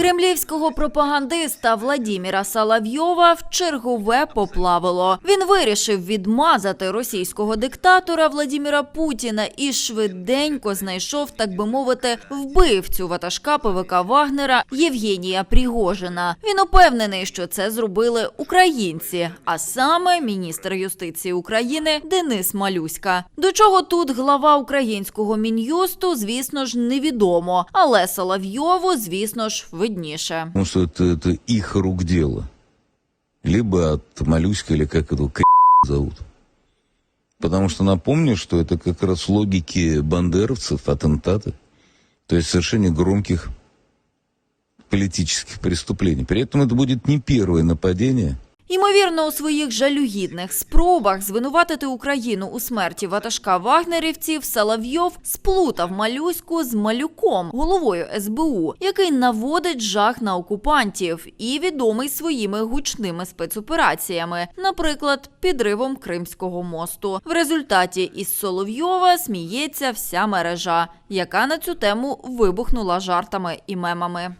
Кремлівського пропагандиста Владіміра Салавйова в чергове поплавило. Він вирішив відмазати російського диктатора Владіміра Путіна і швиденько знайшов, так би мовити, вбивцю ватажка ПВК Вагнера Євгенія Пригожина. Він упевнений, що це зробили українці, а саме міністр юстиції України Денис Малюська. До чого тут глава українського мін'юсту, звісно ж, невідомо, але Соловйову, звісно ж, видніше. Потому что это, это их рук дело. Либо от Малюська, или как этого к зовут. Потому что напомню, что это как раз логики бандеровцев, атентаты. То есть совершение громких политических преступлений. При этом это будет не первое нападение – Ймовірно, у своїх жалюгідних спробах звинуватити Україну у смерті ватажка вагнерівців Соловйов сплутав малюську з малюком, головою СБУ, який наводить жах на окупантів і відомий своїми гучними спецопераціями, наприклад, підривом Кримського мосту. В результаті із Соловйова сміється вся мережа, яка на цю тему вибухнула жартами і мемами.